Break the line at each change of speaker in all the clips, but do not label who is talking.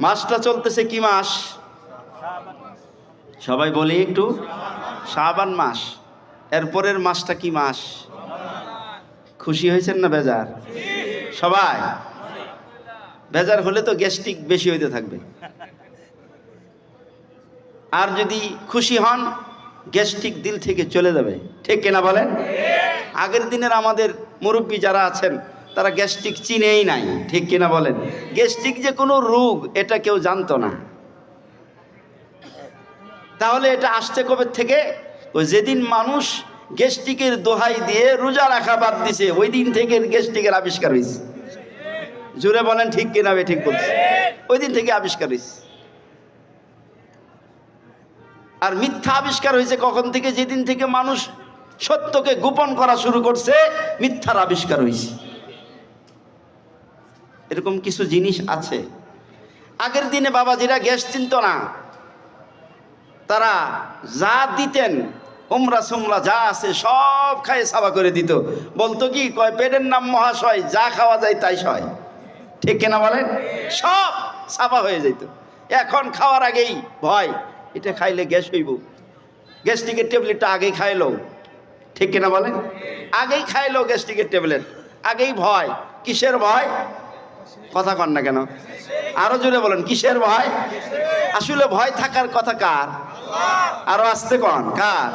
মাসটা চলতেছে কি মাস? সবাই বলি একটু। শাবান মাস। এরপরের মাসটা কি মাস? খুশি হয়েছেন না বেজার? সবাই। বেজার হলে তো গ্যাস্ট্রিক বেশি হইতে থাকবে। আর যদি খুশি হন, গ্যাস্ট্রিক দিল থেকে চলে যাবে। ঠিক কিনা বলেন? আগের দিনের আমাদের মুরব্বী যারা আছেন তারা গ্যাস্ট্রিক চিনেই নাই, ঠিক কিনা বলেন? গ্যাস্ট্রিক যে কোনো রোগ, এটা কেউ জানতো না। তাহলে এটা আসছে কবে থেকে? ওই যেদিন মানুষ গ্যাস্ট্রিকের দোহাই দিয়ে রোজা রাখা বাদ দিছে, ওই দিন থেকে গ্যাস্ট্রিকের আবিষ্কার হয়েছে জুড়ে বলেন, ঠিক কিনা ঠিক বলছে। ওই দিন থেকে আবিষ্কার হয়েছে আর মিথ্যা আবিষ্কার হয়েছে কখন থেকে? যেদিন থেকে মানুষ সত্যকে গোপন করা শুরু করছে, মিথ্যার আবিষ্কার হয়েছে এরকম কিছু জিনিস আছে। আগের দিনে বাবাজিরা গ্যাস চিনত না। তারা যা দিতেন, উমরা সুমরা যা আছে সব খায় সাবা করে দিত। বলতো কি, কয়, পেটের নাম মহাশয়, যা খাওয়া যায় তাই সয়। ঠিক কেনা বলেন? সব সাবা হয়ে যেত। এখন খাওয়ার আগেই ভয়, এটা খাইলে গ্যাস হইব। গ্যাস্ট্রিকের ট্যাবলেটটা আগেই খাইলো। ঠিক কিনা বলেন? আগেই খাইলো গ্যাস্ট্রিকের ট্যাবলেট। আগেই ভয়। কিসের ভয়? কথা কন না কেন? আরও জোরে বলেন, কিসের ভয়? আসলে ভয় থাকার কথা কার? আরও আসতে কন, কার?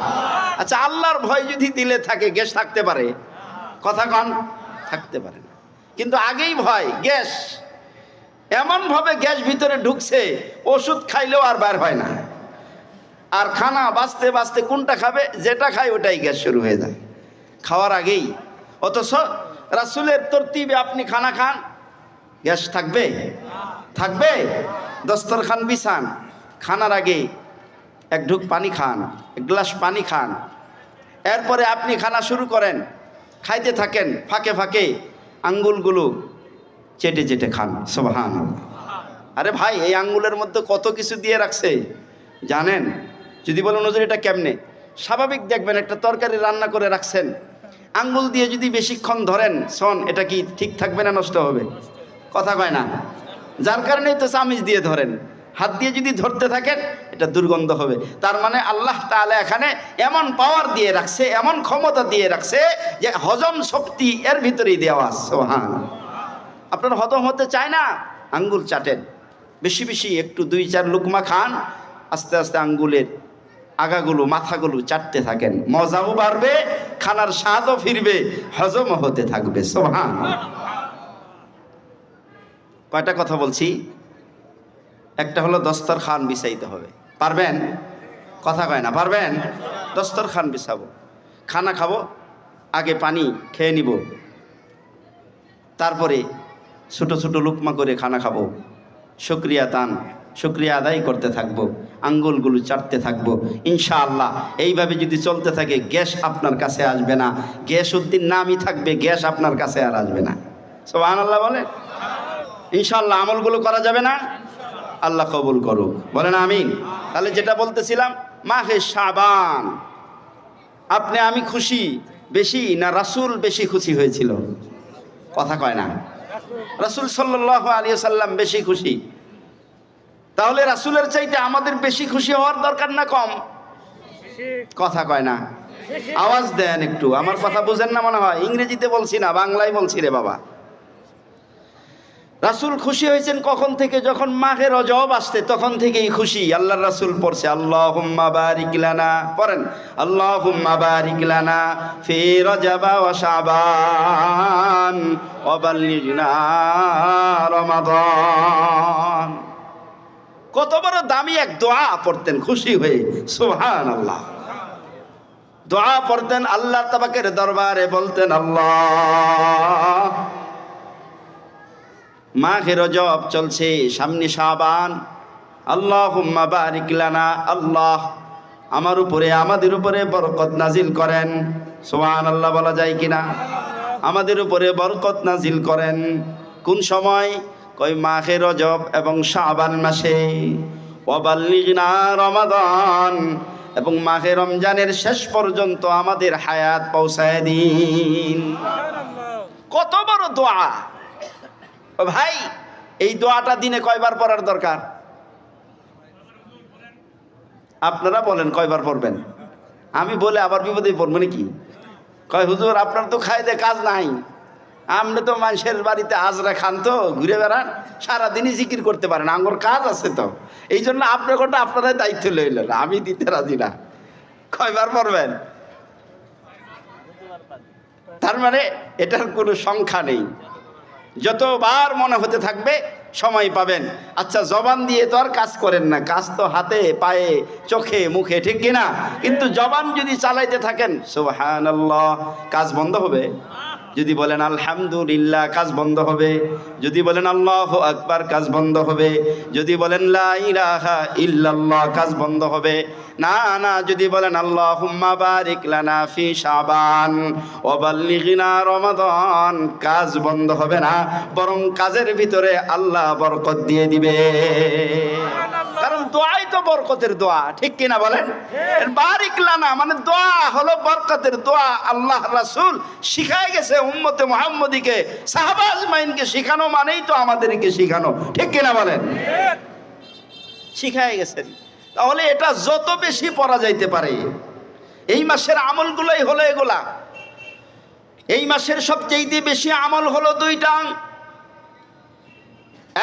আচ্ছা আল্লাহর ভয় যদি দিলে থাকে, গ্যাস থাকতে পারে। কথা কন, থাকতে পারে না। কিন্তু আগেই ভয়, গ্যাস। এমনভাবে গ্যাস ভিতরে ঢুকছে, ওষুধ খাইলেও আর বার হয় না। আর খানা বাঁচতে বাঁচতে কোনটা খাবে, যেটা খায় ওটাই গ্যাস শুরু হয়ে যায়। খাওয়ার আগেই। অথচ রাসুলের তরতিবে আপনি খানা খান গ্যাস থাকবে? থাকবে? দস্তরখান বিছান। খানার আগে এক ঢুক পানি খান, এক গ্লাস পানি খান। এরপরে আপনি খানা শুরু করেন। খাইতে থাকেন, ফাঁকে ফাঁকে আঙ্গুলগুলো চেটে চেটে খান। সোহান আরে ভাই, এই আঙ্গুলের মধ্যে কত কিছু দিয়ে রাখছে? জানেন? যদি বলেন নজর এটা কেমনে? স্বাভাবিক দেখবেন, একটা তরকারি রান্না করে রাখছেন। আঙ্গুল দিয়ে যদি বেশিক্ষণ ধরেন, শোন, এটা কি ঠিক থাকবে না নষ্ট হবে? কথা কয় না। যার কারণেই তো চামিচ দিয়ে ধরেন। হাত দিয়ে যদি ধরতে থাকেন, এটা দুর্গন্ধ হবে। তার মানে আল্লাহ তাআলা এখানে এমন পাওয়ার দিয়ে রাখছে, এমন ক্ষমতা দিয়ে রাখছে যে হজম শক্তি এর ভিতরেই দেওয়া সোহান আপনার হজম হতে চায় না, আঙ্গুল চাটেন। বেশি বেশি একটু দুই চার লুকমা খান, আস্তে আস্তে আঙ্গুলের আগাগুলো, মাথাগুলো চাটতে থাকেন। মজাও বাড়বে, খানার স্বাদও ফিরবে, হজমও হতে থাকবে। সোহান কয়টা কথা বলছি? একটা হলো দস্তর খান বিছাইতে হবে। পারবেন? কথা কয় না, পারবেন? দস্তর খান বিছাবো। খানা খাব, আগে পানি খেয়ে নিব। তারপরে ছোট ছোট লুকমা করে খানা খাব। শুক্রিয়া তান শুক্রিয়া আদায় করতে থাকব। আঙ্গুলগুলো চাটতে থাকব। ইনশাআল্লাহ, এইভাবে যদি চলতে থাকে, গ্যাস আপনার কাছে আসবে না। গ্যাস উদ্দিন নামই থাকবে, গ্যাস আপনার কাছে আর আসবে না। সব আল্লাহ বলে ইনশাআল্লাহ আমলগুলো করা যাবে না। আল্লাহ কবুল করুক। বলেন আমিন। তাহলে যেটা বলতেছিলাম, মাহে সাবান আপনি, আমি খুশি বেশি না রাসূল বেশি খুশি হয়েছিল? কথা কয় না। রাসূল সাল্লাহ আলী সাল্লাম বেশি খুশি। তাহলে রাসূলের চাইতে আমাদের বেশি খুশি হওয়ার দরকার না কম? কথা কয় না। আওয়াজ দেন একটু। আমার কথা বুঝেন না মনে হয়? ইংরেজিতে বলছি না, বাংলায় বলছি রে বাবা। রাসূল খুশি হয়েছেন কখন থেকে? যখন মাঘে রজব আসতে তখন থেকেই খুশি। আল্লাহ রাসুল পড়ছে, আল্লাহুম্মা বারিক লানা। পড়েন, আল্লাহুম্মা বারিক লানা ফি রজবা ওয়া শাবান ওয়া বাল্লিগনা রমাদান। কত বড় দামি এক দোয়া পড়তেন, খুশি হয়ে। সুবহানাল্লাহ। দোয়া পড়তেন আল্লাহ তাবাকের দরবারে, বলতেন, আল্লাহ মাঘে রজব চলছে, সামনে সাবান আল্লাহ বারিক লানা, আল্লাহ আমার উপরে, আমাদের উপরে বরকত নাজিল করেন। সোহান আল্লাহ বলা যায় কিনা? আমাদের উপরে বরকত নাজিল করেন। কোন সময়? কই মাঘে রজব এবং শাবান মাসে। অবাল্লিগনা এবং মাঘে রমজানের শেষ পর্যন্ত আমাদের হায়াত পৌঁছায় দিন। কত বড় দোয়া! ও ভাই, এই দোয়াটা দিনে কয়বার পড়ার দরকার? আপনারা বলেন কয়বার পড়বেন? আমি বলে আবার বিপদে পড়ব নাকি? কয়, হুজুর, আপনার তো খাইতে কাজ নাই। আপনি তো মানুষের বাড়িতে আজরা খান তো, ঘুরে বেড়ান। সারাদিনই জিকির করতে পারেন, আঙ্গর কাজ আছে তো। এই জন্য আপনার কোটা আপনারাই দায়িত্ব লইলেন, আমি দিতে রাজি না। কয়বার পড়বেন? তার মানে এটার কোনো সংখ্যা নেই। যতবার মনে হতে থাকবে, সময় পাবেন। আচ্ছা জবান দিয়ে তো আর কাজ করেন না। কাজ তো হাতে, পায়ে, চোখে, মুখে, ঠিক কিনা? কিন্তু জবান যদি চালাইতে থাকেন সুবাহ কাজ বন্ধ হবে। যদি বলেন আলহামদুলিল্লাহ কাজ বন্ধ হবে। যদি বলেন আল্লাহ আকবার কাজ বন্ধ হবে। যদি বলেন ইল্লাল্লাহ কাজ বন্ধ হবে। না না যদি বলেন বারিক লানা ফি শাবান ওয়া বাল্লিগনা রমাদান কাজ বন্ধ হবে না বরং কাজের ভিতরে আল্লাহ বরকত দিয়ে দিবে। কারণ দোয়াই তো বরকতের দোয়া ঠিক কিনা বলেন? বারিক লানা মানে দোয়া হলো বরকতের দোয়া আল্লাহ রাসূল শিখায় গেছে উম্মতে মুহাম্মদীকে, সাহাবা আজমাইনকে শিখানো মানেই তো আমাদেরকে শিখানো। ঠিক কিনা বলেন? শিখাই গেছেন। তাহলে এটা যত বেশি পড়া যাইতে পারে, এই মাসের আমলগুলোই হলো এগুলা। এই মাসের সবচেয়ে বেশি আমল হলো দুইটা।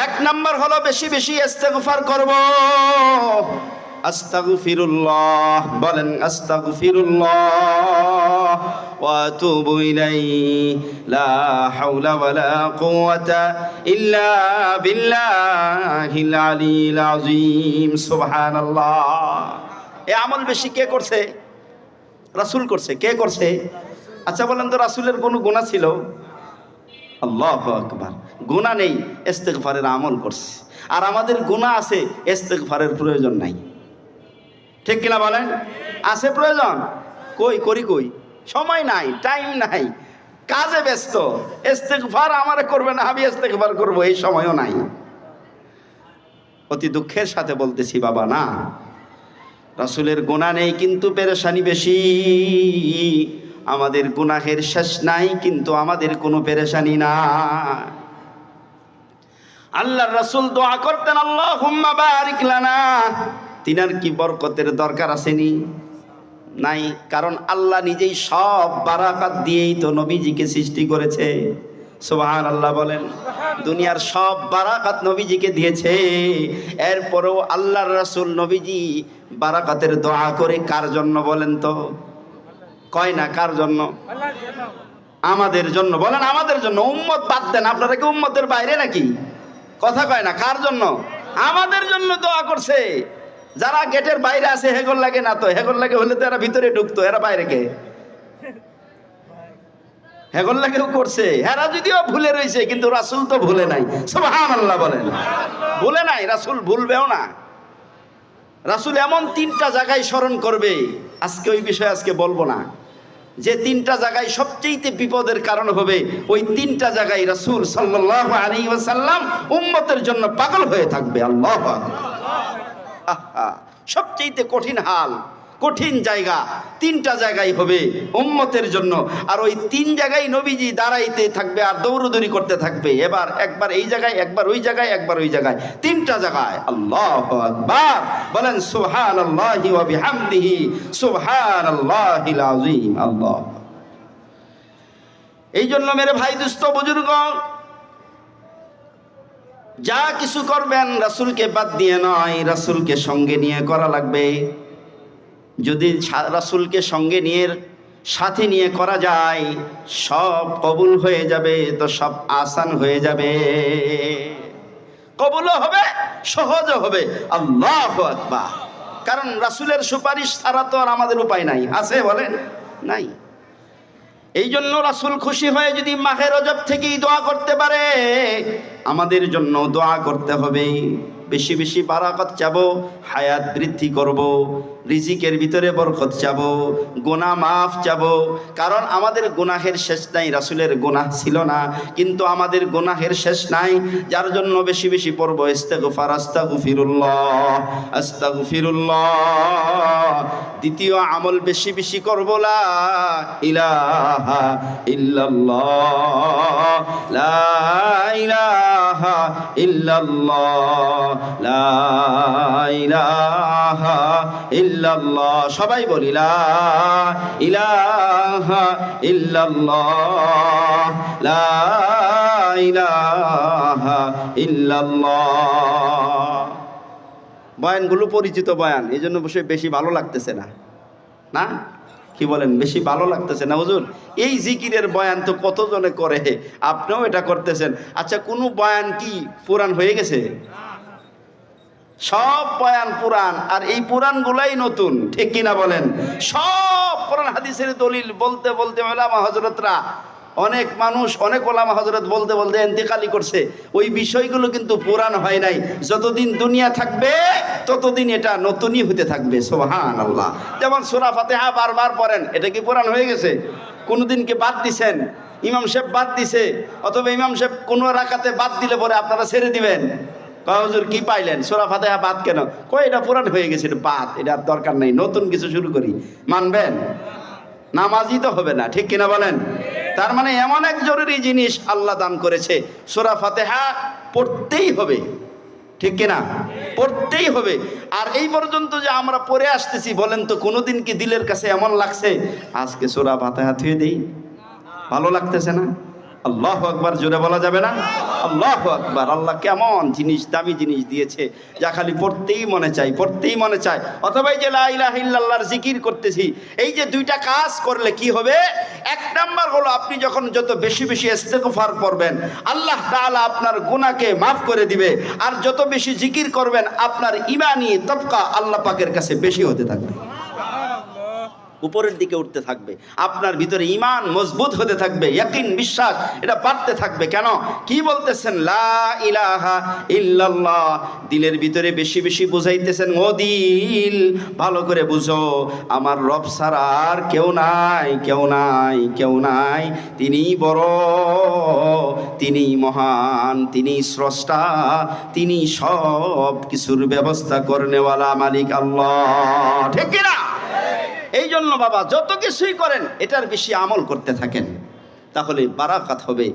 এক নম্বর হলো বেশি বেশি ইস্তেগফার করব। আস্তাগফিরুল্লাহ। বলেন, আস্তাগফিরুল্লাহ। ওয়া আতুবু ইলাইহি। লা হাওলা ওয়ালা কুওয়াতা ইল্লা বিল্লাহিল আলিয়্যিল আযীম। সুবহানাল্লাহ। এই আমল বেশি কে করছে? রাসূল করছে। কে করছে? আচ্ছা বলেন তো, রাসূলের কোনো গুনাহ ছিল? আল্লাহ আকবার। গুণা নেই, ইস্তেগফারের আমল করছে। আর আমাদের গুণা আছে, ইস্তেগফারের প্রয়োজন নাই। ঠিক কিনা বলেন? আছে প্রয়োজন? কই, করি কই? সময় নাই টাইম নাই। কাজে ব্যস্ত। ইস্তেগফার আমারে করবে না, আমি ইস্তেগফার করব, এই সময়ও নাই। অতি দুঃখের সাথে বলতেছি, বাবা, না। রাসূলের গুণা নেই, কিন্তু পেরেশানি বেশি। আমাদের গুনাহের শেষ নাই, কিন্তু আমাদের কোনো পেরেশানি না আল্লাহ রাসূল দোয়া করতেন আল্লাহ হুম্মা বারিক লানা। তিনার কি বরকতের দরকার আসেনি? নাই, কারণ আল্লাহ নিজেই সব বারাকাত দিয়েই তো নবীজিকে সৃষ্টি করেছে। সুবহান আল্লাহ বলেন, দুনিয়ার সব বারাকাত নবীজিকে দিয়েছে। এরপরেও আল্লাহর রাসুল নবীজি বারাকাতের দোয়া করে কার জন্য বলেন তো? কয় না, কার জন্য? আমাদের জন্য। বলেন আমাদের জন্য, উম্মত বাদ দেন। আপনারা কি উম্মতের বাইরে নাকি? কথা কয় না, কার জন্য? আমাদের জন্য দোয়া করছে। যারা গেটের বাইরে আছে হেগর লাগে না তো? হেগর লাগে হলে তো এরা ভিতরে ঢুকতো। এরা বাইরে কে? হেগর লাগেও করছে। এরা যদিও ভুলে রয়েছে কিন্তু রাসুল তো ভুলে নাই। সুবহান আল্লাহ বলেন। ভুলে নাই, রাসুল ভুলবেও না। রাসুল এমন তিনটা জায়গায় স্মরণ করবে। আজকে ওই বিষয়ে আজকে বলব না। যে তিনটা জায়গায় সবচেয়ে বিপদের কারণ হবে, ওই তিনটা জায়গায় রাসুল সাল্লাহ আলী ওয়াসাল্লাম উম্মতের জন্য পাগল হয়ে থাকবে। আল্লাহ সবচেয়ে কঠিন হাল, কঠিন জায়গা, তিনটা জায়গায় হবে উম্মতের জন্য। আর ওই তিন জায়গায় নবীজি দাঁড়াইতে থাকবে আর দৌড়দৌড়ি করতে থাকবে। এবার একবার এই জায়গায়, একবার ওই জায়গায়, একবার ওই জায়গায়। তিনটা জায়গায়। আল্লাহ আকবার। বলেন সুবহান আল্লাহি সুবহান আল্লাহিল আযীম। আল্লাহ এই জন্য মেরে ভাই, দুস্থ বুজুর্গ যা কিছু করবেন, রাসূলকে বাদ দিয়ে নয়, রাসূলকে সঙ্গে নিয়ে করা লাগবে। যদি রাসূলকে সঙ্গে নিয়ে, সাথে নিয়ে করা যায়, সব কবুল হয়ে যাবে, তো সব আসান হয়ে যাবে। কবুলও হবে, সহজও হবে। আল্লাহ কারণ রাসূলের সুপারিশ ছাড়া তো আর আমাদের উপায় নাই। আছে বলেন? নাই। এই জন্য রাসুল খুশি হয়ে যদি মাহের রজব থেকেই দোয়া করতে পারে, আমাদের জন্য দোয়া করতে হবে বেশি বেশি বারাকত চাবো, হায়াত বৃদ্ধি করব, রিজিকের ভিতরে বরকত চাবো গোনা মাফ চাবো। কারণ আমাদের গোনাহের শেষ নাই, রাসুলের গুনাহ ছিল না। কিন্তু আমাদের গোনাহের শেষ নাই, যার জন্য বেশি বেশি পড়ব, ইস্তেগফার, আস্তাগফিরুল্লাহ আস্তাগফিরুল্লাহ। দ্বিতীয় আমল বেশি বেশি করব, লা ইলাহা ইল্লাল্লাহ, লা লা সবাই বলি, লা ইলাহা লা বয়ানগুলো পরিচিত বয়ান এই জন্য বসে বেশি ভালো লাগতেছে না। না? কি বলেন, বেশি ভালো লাগতেছে না হুজুর? এই জিকিরের বয়ান তো কতজনে করে? আপনিও এটা করতেছেন। আচ্ছা কোনো বয়ান কি পুরাণ হয়ে গেছে? সব বয়ান পুরাণ, আর এই পুরাণগুলাই নতুন, ঠিক কিনা বলেন? সব কোরআন হাদিসের দলিল বলতে বলতে ওলামা হজরতরা অনেক মানুষ, অনেক ওলামা হজরত বলতে বলতে এন্তেকালি করছে। ওই বিষয়গুলো কিন্তু পুরাণ হয় নাই। যতদিন দুনিয়া থাকবে, ততদিন এটা নতুনই হতে থাকবে সোহান আল্লাহ যেমন সুরা ফাতেহা বারবার পড়েন, এটা কি পুরাণ হয়ে গেছে? কোনোদিনকে বাদ দিছেন? ইমাম সাহেব বাদ দিছে, অথবা ইমাম সাহেব কোনো রাখাতে বাদ দিলে পরে আপনারা ছেড়ে দিবেন। হুজুর, কি পাইলেন? সোরা ফাতেহা বাদ কেন? কই এটা পুরান হয়ে গেছে বাদ, এটা দরকার নেই, নতুন কিছু শুরু করি। মানবেন? নামাজই তো হবে না, ঠিক কিনা বলেন? তার মানে এমন এক জরুরি জিনিস আল্লাহ দান করেছে, সোরা ফাতেহা পড়তেই হবে, ঠিক কিনা? পড়তেই হবে। আর এই পর্যন্ত যে আমরা পড়ে আসতেছি, বলেন তো, কোনোদিন কি দিলের কাছে এমন লাগছে? আজকে সোরা ফাতেহা থুয়ে দেই, ভালো লাগতেছে না? আল্লাহ আকবার, জোরে বলা যাবে না? আল্লাহ আকবার, আল্লাহ কেমন জিনিস, দামি জিনিস দিয়েছে, যা খালি পড়তেই মনে চাই পড়তেই মনে চায়। অথবা এই যে লা জিকির করতেছি, এই যে দুইটা কাজ করলে কি হবে? এক নাম্বার হলো আপনি যখন যত বেশি বেশি ইস্তেগফার করবেন, আল্লাহ তাআলা আপনার গুনাহকে মাফ করে দিবে। আর যত বেশি জিকির করবেন, আপনার ইমানি তবকা আল্লাহ পাকের কাছে বেশি হতে থাকবে। উপরের দিকে উঠতে থাকবে। আপনার ভিতরে ইমান মজবুত হতে থাকবে, ইয়াকিন, বিশ্বাস, এটা বাড়তে থাকবে। কেন? কি বলতেছেন? লা ইলাহা ইল্লাল্লাহ। দিলের ভিতরে বেশি বেশি বুঝাইতেছেন, ও দিল, ভালো করে বুঝো, আমার রব ছাড়া আর কেউ নাই কেউ নাই কেউ নাই। তিনি বড়, তিনি মহান, তিনি স্রষ্টা, তিনি সব কিছুর ব্যবস্থা করনেওয়ালা মালিক আল্লাহ। ঠিক কিনা? এই জন্য বাবা, যত কিছুই করেন, এটার বেশি আমল করতে থাকেন। তাহলে বারাকাত হবে।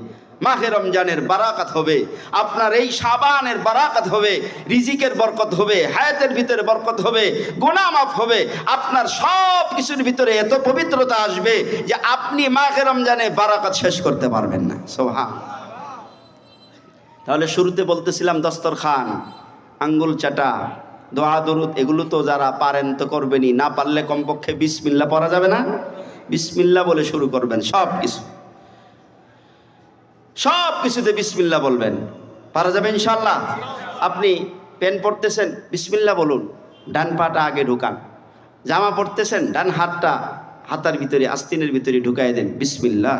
মাহে রমজানের বারাকাত হবে। আপনার এই সাবানের বারাকাত হবে। রিজিকের বরকত হবে। হায়াতের ভিতরে বরকত হবে। গোনামাফ হবে। আপনার সব কিছুর ভিতরে এত পবিত্রতা আসবে যে আপনি মাহে রমজানে বারাকাত শেষ করতে পারবেন না। সোহা তাহলে শুরুতে বলতেছিলাম, দস্তরখান, আঙ্গুল চাটা। দোয়া, দরুদ, এগুলো তো যারা পারেন তো করবেনই। না পারলে কমপক্ষে বিসমিল্লা পড়া যাবে না? বিসমিল্লা বলে শুরু করবেন, সব কিছু। সব কিছুতে বিসমিল্লা বলবেন। পারা যাবে ইনশাল্লাহ আপনি পেন পড়তেছেন, বিসমিল্লা বলুন। ডান পাটা আগে ঢুকান। জামা পড়তেছেন, ডান হাতটা হাতার ভিতরে, আস্তিনের ভিতরে ঢুকাই দেন। বিসমিল্লাহ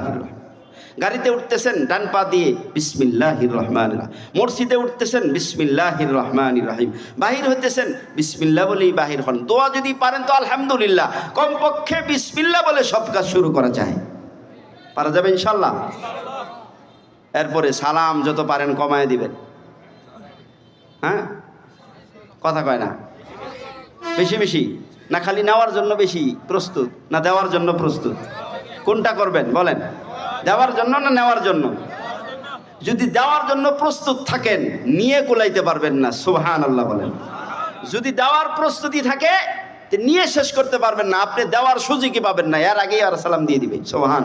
গাড়িতে উঠতেছেন ডান পা দিয়ে বিসমিল্লাহির রহমান মসজিদে উঠতেছেন বিসমিল্লাহির রহমান রাহিম। বাহির হইতেছেন বিসমিল্লা বলেই বাহির হন। দোয়া যদি পারেন তো আলহামদুলিল্লাহ। কমপক্ষে বিসমিল্লা বলে সব কাজ শুরু করা যায়। পারা যাবে ইনশাল্লাহ এরপরে সালাম যত পারেন কমায় দিবেন। হ্যাঁ? কথা কয় না? বেশি বেশি। না খালি নেওয়ার জন্য বেশি প্রস্তুত, না দেওয়ার জন্য প্রস্তুত। কোনটা করবেন বলেন? দেওয়ার জন্য না নেওয়ার জন্য? যদি দেওয়ার জন্য প্রস্তুত থাকেন, নিয়ে কুলাইতে পারবেন না সুবহান আল্লাহ বলেন। যদি দেওয়ার প্রস্তুতি থাকে নিয়ে শেষ করতে পারবেন না, আপনি দেওয়ার সুযোগই পাবেন না, এর আগেই আর সালাম দিয়ে দিবে সোহান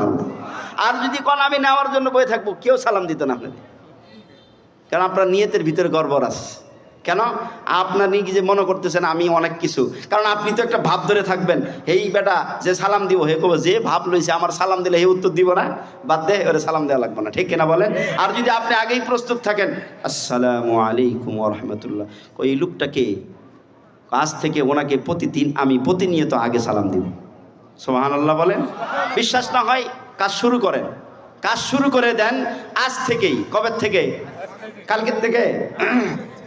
আর যদি কল আমি নেওয়ার জন্য বয়ে থাকব, কেউ সালাম দিত না আপনাদের। কারণ আপনার নিয়তের ভিতরে গড়বড় আছে। কেন? আপনার নিজে মনে করতেছেন, আমি অনেক কিছু। কারণ আপনি তো একটা ভাব ধরে থাকবেন, হেই বেটা, যে সালাম দিব, হে কব যে ভাব লইছে, আমার সালাম দিলে হে উত্তর দিব না, বাদ দে, ওরে সালাম দেওয়া লাগবে না। ঠিক কিনা বলেন? আর যদি আপনি আগেই প্রস্তুত থাকেন, আসসালামু আলাইকুম রহমতুল্লাহ। ওই লোকটাকে আজ থেকে ওনাকে প্রতিদিন আমি প্রতিনিয়ত আগে সালাম দিব। সোহান আল্লাহ বলেন। বিশ্বাস না হয় কাজ শুরু করেন। কাজ শুরু করে দেন আজ থেকেই। কবে থেকে? কালকের থেকে?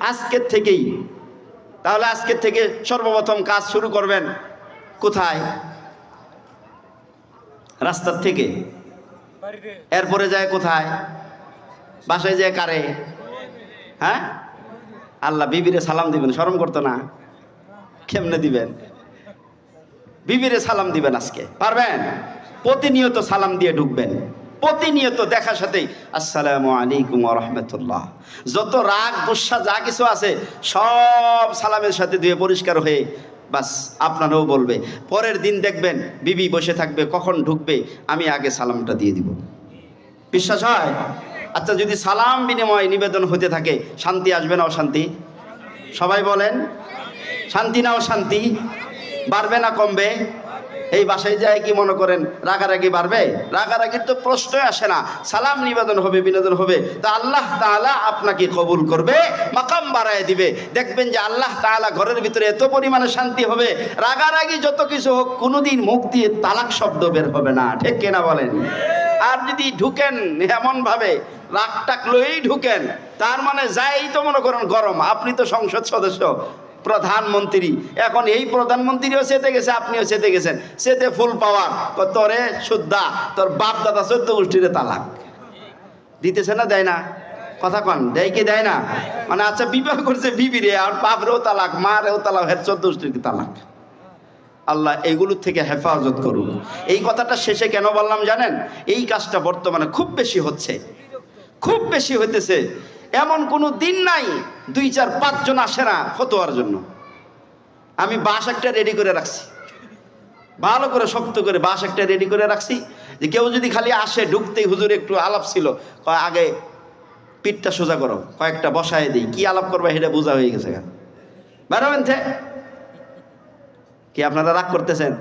আজকের থেকেই, তাহলে আজকের থেকে সর্বপ্রথম কাজ শুরু করবেন কোথায়? রাস্তার থেকে। এরপরে যায় কোথায়? বাসায় যায় কারে? হ্যাঁ? আল্লাহ বিবিরে সালাম দিবেন, শরম করতো না? কেমনে দিবেন? বিবিরে সালাম দিবেন আজকে, পারবেন? প্রতিনিয়ত সালাম দিয়ে ঢুকবেন। প্রতিনিয়ত দেখার সাথেই, আসসালামু আলাইকুম রহমতুল্লাহ। যত রাগ, গুসা, যা কিছু আছে, সব সালামের সাথে ধুয়ে পরিষ্কার হয়ে বাস, আপনারাও বলবে। পরের দিন দেখবেন বিবি বসে থাকবে, কখন ঢুকবে, আমি আগে সালামটা দিয়ে দিব। বিশ্বাস হয়? আচ্ছা যদি সালাম বিনিময় নিবেদন হতে থাকে, শান্তি আসবে না অশান্তি? সবাই বলেন, শান্তি না অশান্তি? বাড়বে না কমবে? এই বাসায় যায় কি মনে করেন? রাগারাগি বাড়বে? রাগারাগির তো প্রশ্নই আসে না। সালাম নিবেদন হবে, বিনোদন হবে। তা আল্লাহ তাআলা আপনাকে কবুল করবে, মাকাম বাড়ায় দিবে। দেখবেন যে আল্লাহ তাআলা ঘরের ভিতরে এত পরিমাণে শান্তি হবে। রাগারাগি যত কিছু হোক, কোনোদিন মুখ দিয়ে তালাক শব্দ বের হবে না। ঠিক কেনা বলেন? আর যদি ঢুকেন এমন ভাবে রাগ টাক লয়েই ঢুকেন, তার মানে যাই তো মনে করেন গরম। আপনি তো সংসদ সদস্য। প্রধানমন্ত্রী। এখন এই প্রধানমন্ত্রীও সেতে গেছে, আপনিও সেতে গেছেন। সেতে ফুল পাওয়ার তোরে শুদ্ধা, তোর বাপ দাদা চোদ্দ গোষ্ঠীরে তালাক। দিতেছে না, দেয় না। কথা কন, দেয় কি, দেয় না? মানে আচ্ছা বিবাহ করছে বিবিরে আর বাপরেও তালাক, মারেও তালাক, হের চোদ্দ গোষ্ঠীর তালাক? আল্লাহ এইগুলোর থেকে হেফাজত করুন এই কথাটা শেষে কেন বললাম জানেন? এই কাজটা বর্তমানে খুব বেশি হচ্ছে। খুব বেশি হইতেছে। এমন কোনো দিন নাই, দুই, চার পাঁচজন আসে না ফতোয়ার জন্য। আমি বাস একটা রেডি করে রাখছি। ভালো করে শক্ত করে বাস একটা রেডি করে রাখছি যে কেউ যদি খালি আসে, ঢুকতেই হুজুর একটু আলাপ ছিল, কয়, আগে পিঠটা সোজা করো, কয়েকটা বসায় দিই, কি আলাপ করবে সেটা বোঝা হয়ে গেছে কেন বেরোবেন কি আপনারা রাগ করতেছেন?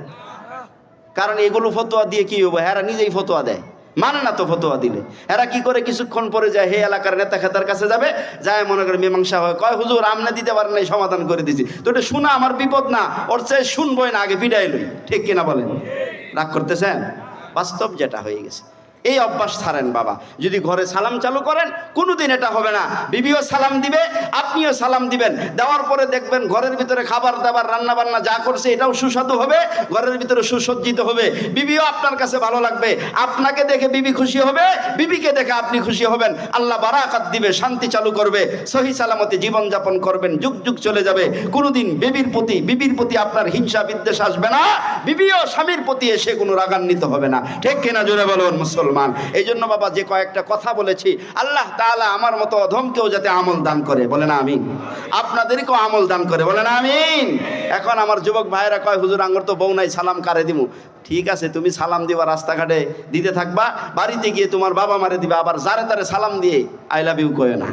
কারণ এগুলো ফতোয়া দিয়ে কি হব হ্যাঁ নিজেই ফতোয়া দেয়। মানে না তো ফতোয়া দিলে? এরা কি করে কিছুক্ষণ পরে যায়, হে এলাকার নেতা খেতার কাছে যাবে? যায় মনে করে মীমাংসা হয়, কয়, হুজুর, আমনে দিতে পারেন নাই, সমাধান করে দিছি। তো এটা শোনা আমার বিপদ না, ওর চেয়ে শুনবই না, আগে বিদায় লই ঠিক কিনা বলেন? রাগ করতেছেন? বাস্তব যেটা হয়ে গেছে। এই অভ্যাস ছাড়েন বাবা। যদি ঘরে সালাম চালু করেন, কোনোদিন এটা হবে না। বিবিও সালাম দিবে, আপনিও সালাম দিবেন। দেওয়ার পরে দেখবেন ঘরের ভিতরে খাবার দাবার রান্না বান্না যা করছে, এটাও সুস্বাদু হবে, ঘরের ভিতরে সুসজ্জিত হবে। বিবিও আপনার কাছে ভালো লাগবে। আপনাকে দেখে বিবি খুশি হবে, বিবিকে দেখে আপনি খুশি হবেন। আল্লাহ বারাকাত দিবে, শান্তি চালু করবে, সহি সালামতে জীবনযাপন করবেন, যুগ যুগ চলে যাবে। কোনোদিন বিবির প্রতি বিবির প্রতি আপনার হিংসা বিদ্বেষ আসবে না। বিবিও স্বামীর প্রতি এসে কোনো রাগান্বিত হবে না। ঠিক কিনা জোরে বলুন মুসলমান? এই জন্য বাবা, যে কয়েকটা কথা বলেছি, আল্লাহ তাআলা আমার মতো অধমকেও যাতে আমল দান করে। বলে না আমিন। আপনাদেরকেও আমল দান করে। বলে না আমিন। এখন আমার যুবক ভাইরা কয়, হুজুর, আঙ্গর তো বউ নাই, সালাম কারে দিমু? ঠিক আছে, তুমি সালাম দিবা, রাস্তাঘাটে দিতে থাকবা। বাড়িতে গিয়ে তোমার বাবা মারে দিবা, আবার যারে তারে সালাম দিয়ে আই লাভ ইউ কয় না।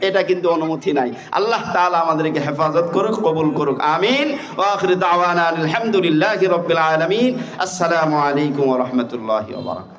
এটা কিন্তু অনুমতি নাই। আল্লাহ তাআলা আমাদেরকে হেফাজত করুক, কবুল করুক। আমিন। আখির দাওয়ানা আলহামদুলিল্লাহি রাব্বিল আলামিন। আসসালামু আলাইকুম ওয়া রাহমাতুল্লাহি ওয়া বারাকাতুহু।